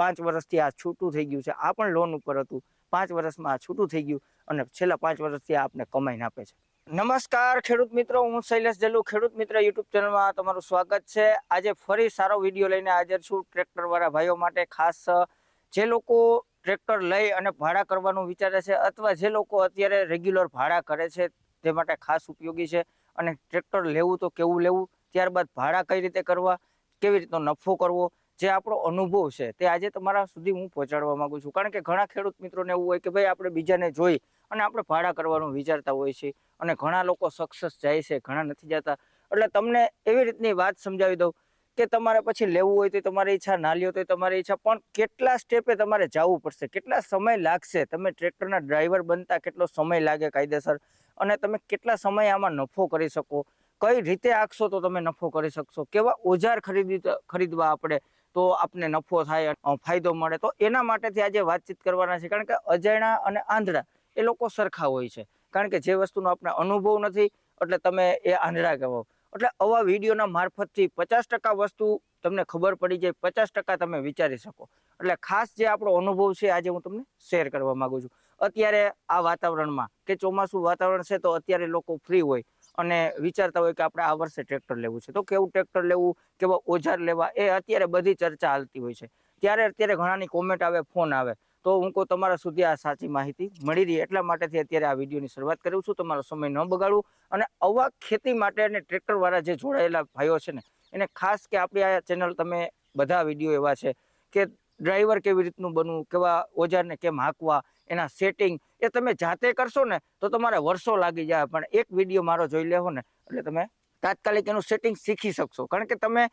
પાંચ વર્ષથી આ છૂટું થઈ ગયું છે. આ પણ લોન ઉપર હતું. પાંચ વર્ષમાં આ છૂટું થઈ ગયું અને છેલ્લા પાંચ વર્ષથી આપને કમાઈને આપે છે. નમસ્કાર ખેડૂત મિત્રો, હું શૈલેષ જલ્લુ. ખેડૂત મિત્ર, યુટ્યુબ ચેનલમાં તમારું સ્વાગત છે. આજે ફરી સારો વીડિયો લઈને હાજર છું ટ્રેક્ટર વાળા ભાઈઓ માટે. ખાસ જે લોકો ટ્રેક્ટર લઈ અને ભાડા કરવાનું વિચારે છે અથવા જે લોકો અત્યારે રેગ્યુલર ભાડા કરે છે તે માટે ખાસ ઉપયોગી છે અને ટ્રેક્ટર લેવું તો કેવું લેવું? ત્યારબાદ ભાડા કઈ રીતે કરવા? કેવી રીતનો નફો કરવો? જે આપણો અનુભવ છે તે આજે તમારા સુધી હું પહોંચાડવા માંગુ છું. કારણ કે ઘણા ખેડૂત મિત્રોને એવું હોય કે ભાઈ આપણે બીજાને જોઈ અને આપણે ભાડા કરવાનું વિચારતા હોય છે અને ઘણા લોકો સક્સેસ જાય છે, ઘણા નથી જતા. એટલે તમને એવી રીતની વાત સમજાવી દઉં કે તમારે પછી લેવું હોય તો તમારી ઈચ્છા, ના લ્યો તો તમારી ઈચ્છા, પણ કેટલા સ્ટેપે તમારે જવું પડશે? કેટલા સમય લાગશે? તમે ટ્રેક્ટરના ડ્રાઈવર બનતા કેટલો સમય લાગે કાયદેસર? અને તમે કેટલા સમય આમાં નફો કરી શકો? કઈ રીતે આખશો તો તમે નફો કરી શકશો? કેવા ઓજાર ખરીદી, ખરીદવા આપણે? તો આપને નફો થાય ફાયદો મળે. તો એના માટેથી આજે વાતચીત કરવાના છે. કારણ કે અજાણા અને આંધળા એ લોકો સરખા હોય છે. કારણ કે જે વસ્તુનો આપણે અનુભવ નથી, એટલે તમે એ આંધળા કહેવો એટલે આવા વિડીયોના મારફતથી પચાસ ટકા વસ્તુ તમને ખબર પડી જાય, પચાસ ટકા તમે વિચારી શકો. એટલે ખાસ જે આપણો અનુભવ છે, આજે હું તમને શેર કરવા માગું છું. અત્યારે આ વાતાવરણમાં, કે ચોમાસું વાતાવરણ છે, તો અત્યારે લોકો ફ્રી હોય. અને વિચારતા હોય કે આપણે આ વર્ષે ટ્રેક્ટર લેવું છે. તો કેવું ટ્રેક્ટર લેવું? કેવા ઓજાર લેવા? એ અત્યારે બધી ચર્ચા હાલતી હોય છે. ત્યારે અત્યારે ઘણાની કોમેન્ટ આવે ફોન આવે. તો હું કહું તમારા સુધી આ સાચી માહિતી મળી રહી. એટલા માટેથી અત્યારે આ વિડીયોની શરૂઆત કરું છું. તમારો સમય ન બગાડવું. અને આવા ખેતી માટે અને ટ્રેક્ટરવાળા જે જોડાયેલા ભાઈઓ છે ને, એને ખાસ કે આપણી આ ચેનલ તમે બધા વીડિયો એવા છે કે ડ્રાઈવર કેવી રીતનું બનવું? કેવા ઓજારને કેમ હાંકવા? એના સેટિંગ એ તમે જાતે કરશો ને, તો તમારે વર્ષો લાગી જાય. પણ એક વીડિયો મારો જોઈ લેવો ને, એટલે તમે તાત્કાલિક એનું સેટિંગ શીખી શકશો. કારણ કે તમે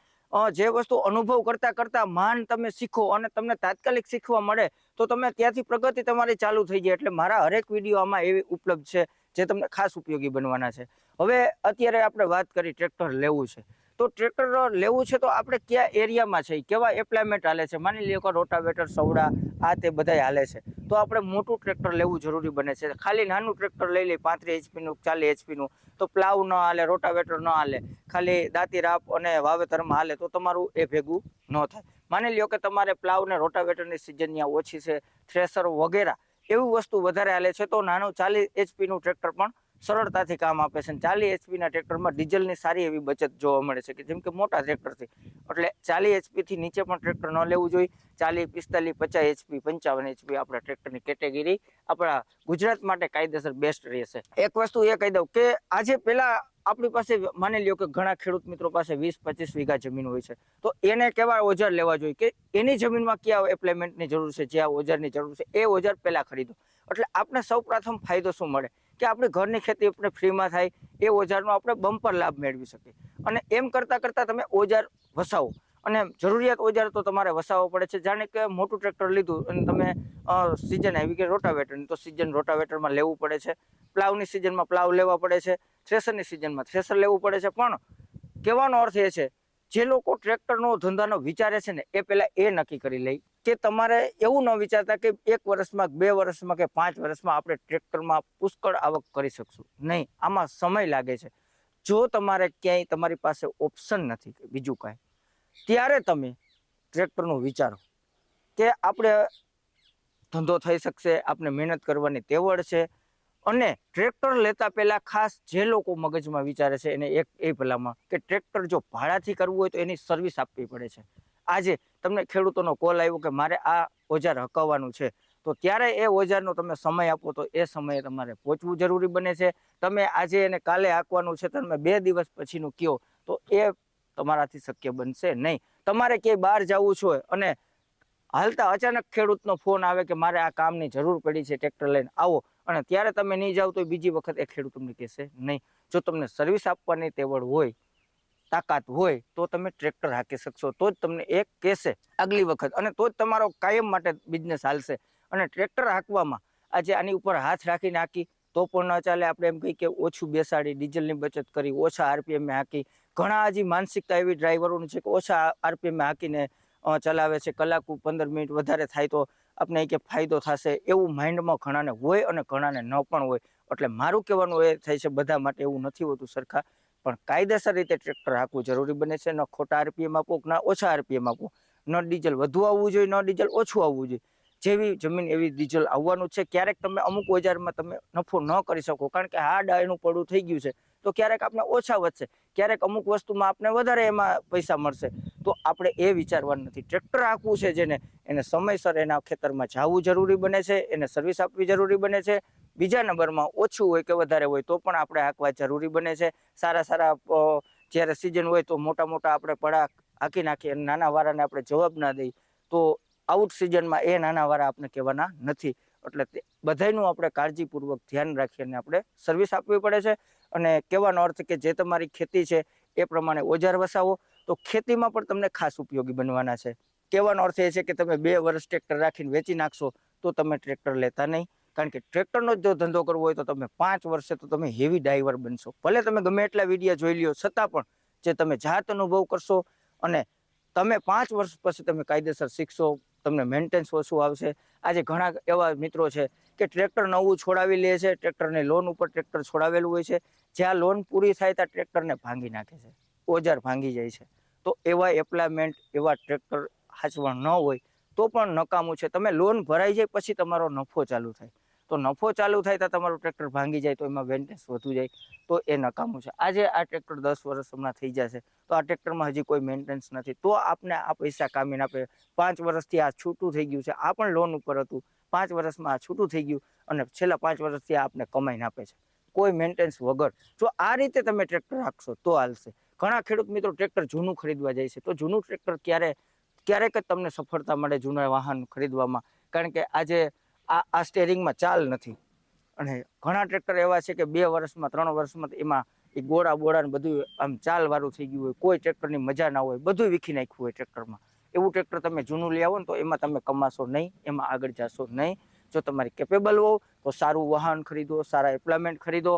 જે વસ્તુ અનુભવ કરતા કરતા માન તમે શીખો અને તમને તાત્કાલિક શીખવા મળે, તો તમે ત્યાંથી પ્રગતિ તમારી ચાલુ થઈ જાય. એટલે મારા હરેક વીડિયો આમાં એવી ઉપલબ્ધ છે, જે તમને ખાસ ઉપયોગી બનવાના છે. હવે અત્યારે આપણે વાત કરી ટ્રેક્ટર લેવું છે. તો ટ્રેક્ટર લેવું છે તો આપણે કયા એરિયામાં છે? કેવા એપ્લાયમેન્ટ હાલે છે? માની લ્યો કે રોટાવેટર, સવડા, આ તે બધાય હાલે છે. તો આપણે મોટું ટ્રેક્ટર લેવું જરૂરી બને છે. ખાલી નાનું ટ્રેક્ટર લઈ લઈએ પાંત્રીસ એચપીનું ચાલીસ એચપીનું તો પ્લાવ ન હાલે, રોટાવેટર ન હાલે, ખાલી દાંતી રાપ અને વાવેતરમાં હાલે, તો તમારું એ ભેગું ન થાય. માની લ્યો કે તમારે પ્લાવ ને રોટાવેટરની સિઝન ત્યાં ઓછી છે, થ્રેસર વગેરે, એવી વસ્તુ વધારે હાલે છે, તો નાનું ચાલીસ એચપીનું ટ્રેક્ટર પણ સરળતાથી કામ આપે છે ચાલીસ એચપીના ટ્રેક્ટરમાં ડીઝલની સારી એવી બચત જોવા મળે છે કે જેમ કે મોટા ટ્રેક્ટરથી. એટલે ચાલીસ એચપીથી નીચે પણ ટ્રેક્ટર ન લેવું જોઈએ. ચાલીસ, પિસ્તાલીસ, પચાસ એચપી, પંચાવન એચપી આપણા ટ્રેક્ટરની કેટેગરી આપણા ગુજરાત માટે કાયદેસર બેસ્ટ રહેશે. એક વસ્તુ એ કહી દઉં કે આજે પહેલાં આપણી પાસે માની લ્યો કે ઘણા ખેડૂત મિત્રો પાસે વીસ, પચીસ વીઘા જમીન હોય છે. તો એને કેવા ઓજાર લેવા જોઈએ કે એની જમીનમાં કયા એપ્લાયમેન્ટની જરૂર છે જ્યાં ઓજારની જરૂર છે, એ ઓજાર પહેલાં ખરીદો. એટલે આપણે સૌ ફાયદો શું મળે? કે આપણી ઘરની ખેતી આપણે ફ્રીમાં થાય, એ ઓજારનો આપણે બમ્પર લાભ મેળવી શકીએ. અને એમ કરતાં કરતાં તમે ઓજાર વસાવો. અને જરૂરિયાત ઓજાર તો તમારે વસાવવો પડે છે. જાણે કે મોટું ટ્રેક્ટર લીધું અને તમે સિઝન આવી કે રોટાવેટરની, તો સિઝન રોટાવેટરમાં લેવું પડે છે. પ્લાવની સિઝનમાં પ્લાવ લેવા પડે છે. થ્રેસરની સિઝનમાં થ્રેસર લેવું પડે છે. પણ કહેવાનો અર્થ એ છે, જે લોકો ટ્રેક્ટરનો ધંધાનો વિચારે છે ને, એ પહેલાં એ નક્કી કરી લે. કે તમારે એવું ન વિચારતા કે એક વર્ષમાં બે વર્ષમાં કે પાંચ વર્ષમાં આપણે ટ્રેક્ટરમાં પુષ્કળ આવક કરી શકશું. નહીં, આમાં સમય લાગે છે. જો તમારે ક્યાંય તમારી પાસે ઓપ્શન નથી બીજું કાંઈ, ત્યારે તમે ટ્રેક્ટરનું વિચારો કે આપણે ધંધો થઈ શકશે, આપણે મહેનત કરવાની તેવડ છે અને ટ્રેક્ટર લેતા પહેલાં ખાસ જે લોકો મગજમાં વિચારે છે એને એક એ ભલામાં કે ટ્રેક્ટર જો ભાડાથી કરવું હોય તો એની સર્વિસ આપવી પડે છે. આજે તમને ખેડૂતોનો કોલ આવ્યો કે મારે આ ઓજાર હકાવવાનું છે. તો ત્યારે એ ઓજારનો તમે સમય આપો તો એ સમયે તમારે પહોંચવું જરૂરી બને છે. તમે આજે એને કાલે હાંકવાનું છે તમે બે દિવસ પછીનું કહો તો એ તમારાથી શક્ય બનશે નહીં. તમારે ક્યાંય બહાર જવું છે અને હાલતા અચાનક ખેડૂતનો ફોન આવે કે મારે આ કામની જરૂર પડી છે, ટ્રેક્ટર લઈને આવો અને ત્યારે તમે નહીં જાઓ તો બીજી વખત એ ખેડૂત તમને કહેશે નહીં. જો તમને સર્વિસ આપવાની તેવડ હોય તાકાત હોય તો તમે ટ્રેક્ટર હાંકી શકશો. તો જ તમને એક કહેશે આગલી વખત. અને તો જ તમારો કાયમ માટે બિઝનેસ હાલશે. અને ટ્રેક્ટર હાંકવામાં આજે આની ઉપર હાથ રાખીને હાંકી તો પણ ન ચાલે. આપણે એમ કહીએ કે ઓછું બેસાડી, ડીઝલની બચત કરી, ઓછા આરપીએમ હાંકી. ઘણા હજી માનસિકતા એવી ડ્રાઈવરોની છે કે ઓછા આરપીએમ હાંકીને ચલાવે છે. કલાક પંદર મિનિટ વધારે થાય તો આપણે કે ફાયદો થશે એવું માઇન્ડમાં ઘણાને હોય અને ઘણાને ન પણ હોય. એટલે મારું કહેવાનું એ થાય છે, બધા માટે એવું નથી હોતું સરખા. પણ કાયદેસર રીતે ટ્રેક્ટર હાંકવું જરૂરી બને છે. ન ખોટા આરપીએમ આપો ના ઓછા આરપીએમ આપો ન ડીઝલ વધુ આવવું જોઈએ, ન ડીઝલ ઓછું આવવું જોઈએ. જેવી જમીન એવી ડીઝલ આવવાનું છે, ક્યારેક તમે અમુક ઓજારમાં તમે નફો ન કરી શકો, કારણ કે હા એનું પડું થઈ ગયું છે, તો ક્યારેક આપણે ઓછા વધશે. ક્યારેક અમુક વસ્તુમાં આપણે વધારે એમાં પૈસા મળશે. તો આપણે એ વિચારવાનું નથી. ટ્રેક્ટર રાખવું છે જેને, એને સમયસર એના ખેતરમાં જવું જરૂરી બને છે, એને સર્વિસ આપવી જરૂરી બને છે બીજા નંબરમાં ઓછું હોય કે વધારે હોય તો પણ આપણે હાંકવા જરૂરી બને છે. સારા સારા જ્યારે સિઝન હોય તો મોટા મોટા આપણે પડા હાંકી નાખીએ અને નાના વારાને આપણે જવાબ ના દઈએ તો આઉટ સિઝનમાં એ નાના વારા આપણે કહેવાના નથી. એટલે તે બધાયનું આપણે કાળજીપૂર્વક ધ્યાન રાખી અને આપણે સર્વિસ આપવી પડે છે. અને કહેવાનો અર્થ કે જે તમારી ખેતી છે એ પ્રમાણે ઓજાર વસાવો તો ખેતીમાં પણ તમને ખાસ ઉપયોગી બનવાના છે. કહેવાનો અર્થ એ છે કે તમે બે વર્ષ ટ્રેક્ટર રાખીને વેચી નાખશો તો તમે ટ્રેક્ટર લેતા નહીં. કારણ કે ટ્રેક્ટરનો જ ધંધો કરવો હોય તો તમે પાંચ વર્ષે તો તમે હેવી ડ્રાઈવર બનશો. ભલે તમે ગમે એટલા વિડીયા જોઈ લ્યો, છતાં પણ જે તમે જાત અનુભવ કરશો અને તમે પાંચ વર્ષ પછી તમે કાયદેસર શીખશો, તમને મેન્ટેન્સ ઓછું આવશે. આજે ઘણા એવા મિત્રો છે કે ટ્રેક્ટર નવું છોડાવી લે છે, ટ્રેક્ટરને લોન ઉપર ટ્રેક્ટર છોડાવેલું હોય છે. જ્યાં લોન પૂરી થાય ત્યાં ટ્રેક્ટરને ભાંગી નાખે છે, ઓજાર ભાંગી જાય છે. તો એવા એપ્લાયમેન્ટ એવા ટ્રેક્ટર હાચવણ ન હોય તો પણ નકામું છે. તમે લોન ભરાઈ જાય પછી તમારો નફો ચાલુ થાય. તો નફો ચાલુ થાય તો તમારું ટ્રેક્ટર ભાંગી જાય તો એમાં મેન્ટેન્સ વધુ જાય, તો એ નકામું છે. આજે આ ટ્રેક્ટર દસ વર્ષ હમણાં થઈ જશે, તો આ ટ્રેક્ટરમાં હજી કોઈ મેન્ટેન્સ નથી. તો આપને આ પૈસા કામીને આપે. પાંચ વર્ષથી આ છૂટું થઈ ગયું છે. આ પણ લોન ઉપર હતું. પાંચ વર્ષમાં આ છૂટું થઈ ગયું અને છેલ્લા પાંચ વર્ષથી આપને કમાઈને આપે છે. કોઈ મેન્ટેન્સ વગર. જો આ રીતે તમે ટ્રેક્ટર રાખશો તો હાલશે. ઘણા ખેડૂત મિત્રો ટ્રેક્ટર જૂનું ખરીદવા જાય છે. તો જૂનું ટ્રેક્ટર ક્યારે, ક્યારેક જ તમને સફળતા મળે જૂના વાહન ખરીદવામાં. કારણ કે આજે આ આ સ્ટેરિંગમાં ચાલ નથી. અને ઘણા ટ્રેક્ટર એવા છે કે બે વર્ષમાં, ત્રણ વર્ષમાં એમાં એ ગોળા ગોળાને બધું આમ ચાલ વાળું થઈ ગયું હોય, કોઈ ટ્રેક્ટરની મજા ના હોય, બધું વીખી નાખ્યું હોય ટ્રેક્ટરમાં એવું ટ્રેક્ટર તમે જૂનું લઈ આવો ને તો એમાં તમે કમાશો નહીં, એમાં આગળ જશો નહીં. જો તમારી કેપેબલ હોવ તો સારું વાહન ખરીદો, સારા એપ્લાયમેન્ટ ખરીદો.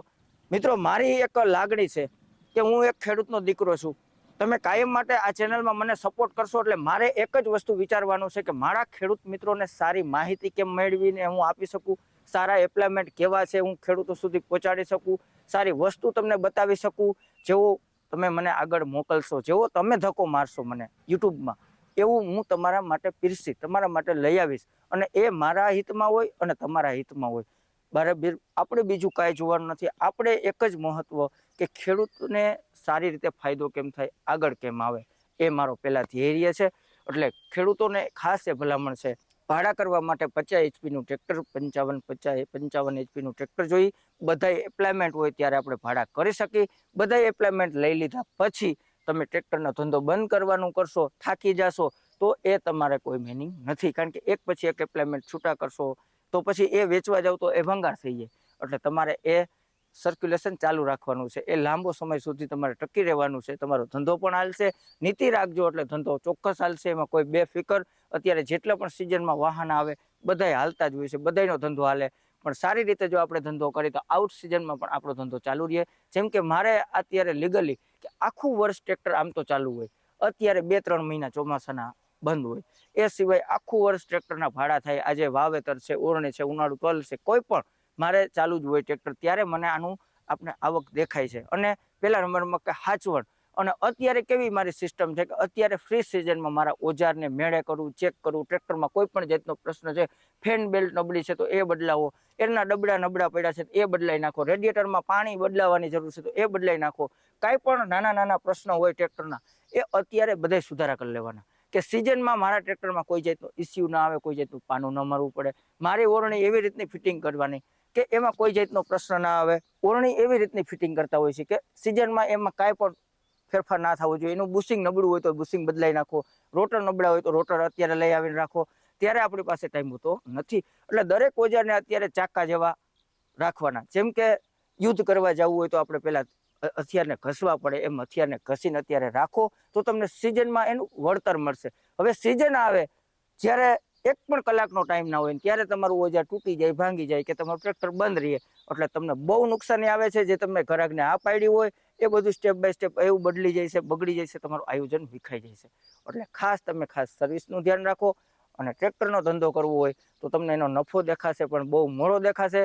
મિત્રો, મારી એક લાગણી છે કે હું એક ખેડૂતનો દીકરો છું. તમે કાયમ માટે આ ચેનલમાં મને સપોર્ટ કરશો એટલે મારે એક જ વસ્તુ વિચારવાનું છે કે મારા ખેડૂત મિત્રોને સારી માહિતી કેમ મેળવીને હું આપી શકું? સારા એપ્લાયમેન્ટ કેવા છે? હું ખેડૂતો સુધી પહોંચાડી શકું? સારી વસ્તુ તમને બતાવી શકું? જેવો તમે મને આગળ મોકલશો, જેવો તમે ધક્કો મારશો મને યુટ્યુબમાં, એવું હું તમારા માટે પીરસી, તમારા માટે લઈ આવીશ. અને એ મારા હિતમાં હોય અને તમારા હિતમાં હોય. બરાબર આપણે બીજું કાંઈ જોવાનું નથી. આપણે એક જ મહત્વ કે ખેડૂતને સારી રીતે ફાયદો કેમ થાય, આગળ કેમ આવે, એ મારો પહેલા ધ્યેય છે. એટલે ખેડૂતોને ખાસ એ ભલામણ છે. ભાડા કરવા માટે પચાસ એચપીનું ટ્રેક્ટર, પંચાવન પચાસ, પંચાવન એચપીનું ટ્રેક્ટર જોઈ બધા એપ્લાયમેન્ટ હોય ત્યારે આપણે ભાડા કરી શકીએ. બધા એપ્લાયમેન્ટ લઈ લીધા પછી તમે ટ્રેક્ટરનો ધંધો બંધ કરવાનું કરશો, થાકી જશો, તો એ તમારે કોઈ મિનિંગ નથી. કારણ કે એક પછી એક એપ્લાયમેન્ટ છૂટા કરશો, તો પછી એ વેચવા જાવ તો એ ભંગાર થઈ જાય. એટલે તમારે એ સર્ક્યુલેશન ચાલુ રાખવાનું છે. એ લાંબો સમય સુધી તમારે ટકી રહેવાનું છે. તમારો ધંધો પણ હાલશે. નીતિ રાખજો એટલે ધંધો ચોક્કસ હાલશે. એમાં કોઈ બે ફિકર અત્યારે જેટલા પણ સિઝનમાં વાહન આવે, બધાય હાલતા જ હોય છે. બધાયનો ધંધો હાલે. પણ સારી રીતે જો આપણે ધંધો કરીએ તો આઉટ સિઝનમાં પણ આપણો ધંધો ચાલુ રહે. જેમ કે મારે અત્યારે લીગલી કે આખું વર્ષ ટ્રેક્ટર આમ તો ચાલુ હોય. અત્યારે બે ત્રણ મહિના ચોમાસાના બંધ હોય. એ સિવાય આખું વર્ષ ટ્રેક્ટરના ભાડા થાય. આજે વાવેતર છે, ઓરણી છે, ઉનાળુ, તલ છે, કોઈ પણ મારે ચાલુ જ હોય ટ્રેક્ટર ત્યારે મને આનું આપણે આવક દેખાય છે. અને પહેલા નંબરમાં કે હાચવણ અને અત્યારે કેવી મારી સિસ્ટમ છે કે અત્યારે ફ્રી સિઝનમાં મારા ઓજારને મેળે કરવું ચેક કરવું ટ્રેક્ટરમાં કોઈ પણ જાતનો પ્રશ્ન છે ફેન બેલ્ટ નબળી છે તો એ બદલાવો. એના ડબડા નબળા પડ્યા છે એ બદલાઈ નાખો. રેડિએટરમાં પાણી બદલાવાની જરૂર છે તો એ બદલાઈ નાખો. કાંઈ પણ નાના નાના પ્રશ્નો હોય ટ્રેક્ટરના એ અત્યારે બધાય સુધારા કરી લેવાના. કે સિઝનમાં મારા ટ્રેક્ટરમાં કોઈ જાતનું ઇસ્યુ ના આવે, કોઈ જાતનું પાનું ન મારવું પડે. મારી ઓરણી એવી રીતની ફિટિંગ કરવાની કે એમાં કોઈ જાતનો પ્રશ્ન ના આવે. ઓરણી એવી રીતની ફિટિંગ કરતા હોય છે કે સિઝનમાં એમાં કાંઈ પણ ફેરફાર ના થવો જોઈએ. એનું બુશિંગ નબળું હોય તો બુશિંગ બદલાઈ નાખો. રોટર નબળા હોય તો રોટર અત્યારે લઈ આવીને રાખો. ત્યારે આપણી પાસે ટાઈમ હોતો નથી. એટલે દરેક ઓજારને અત્યારે ચાકા જેવા રાખવાના. જેમ કે યુદ્ધ કરવા જવું હોય તો આપણે પહેલાં હથિયારને ઘસવા પડે. એમ હથિયારને ઘસીને અત્યારે રાખો તો તમને સિઝનમાં એનું વળતર મળશે. હવે સિઝન આવે, જ્યારે એક પણ કલાકનો ટાઈમ ના હોય ત્યારે તમારું ઓજાર તૂટી જાય, ભાંગી જાય કે તમારું ટ્રેક્ટર બંધ રહે. એટલે તમને બહુ નુકસાની આવે છે જે તમે ઘરાકને આ પાડી હોય, એ બધું સ્ટેપ બાય સ્ટેપ એવું બદલી જાય છે, બગડી છે, તમારું આયોજન વિખાઈ છે. એટલે ખાસ તમે ખાસ સર્વિસનું ધ્યાન રાખો અને ટ્રેક્ટરનો ધંધો કરવો હોય તો તમને એનો નફો દેખાશે પણ બહુ મોડો દેખાશે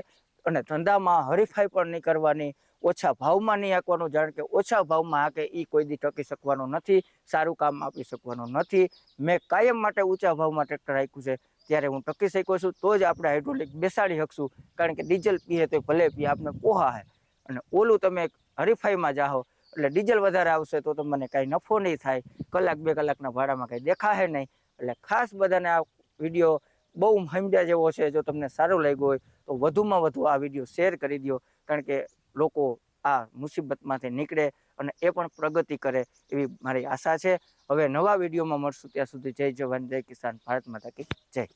અને ધંધામાં હરીફાઈ પણ નહીં કરવાની. ઓછા ભાવમાં નહીં હાંકવાનું, જાણ કે ઓછા ભાવમાં હાંકે એ કોઈ દી ટકી શકવાનો નથી, સારું કામ આપી શકવાનો નથી. મેં કાયમ માટે ઊંચા ભાવમાં ટ્રેક્ટર હાંક્યું છે. ત્યારે હું ટકી શક્યો છું, તો જ આપણે હાઇડ્રોલિક બેસાડી શકશું કારણ કે ડીઝલ પીએ તો ભલે પીએ આપણે પોહા હે. અને ઓલું તમે હરીફાઈમાં જાઓ એટલે ડીઝલ વધારે આવશે તો તમને કાંઈ નફો નહીં થાય. કલાક બે કલાકના ભાડામાં કાંઈ દેખાશે નહીં. એટલે ખાસ બધાને આ વીડિયો બહુ સમજ્યા જેવો છે, જો તમને સારું લાગ્યો હોય, તો વધુમાં વધુ આ વીડિયો શેર કરી દો કારણ કે લોકો આ મુસીબતમાંથી નીકળે અને એ પણ પ્રગતિ કરે એવી મારી આશા છે. હવે નવા વિડીયોમાં મળશું ત્યાં સુધી જય જવાન, જય કિસાન, ભારત માતા કી જય.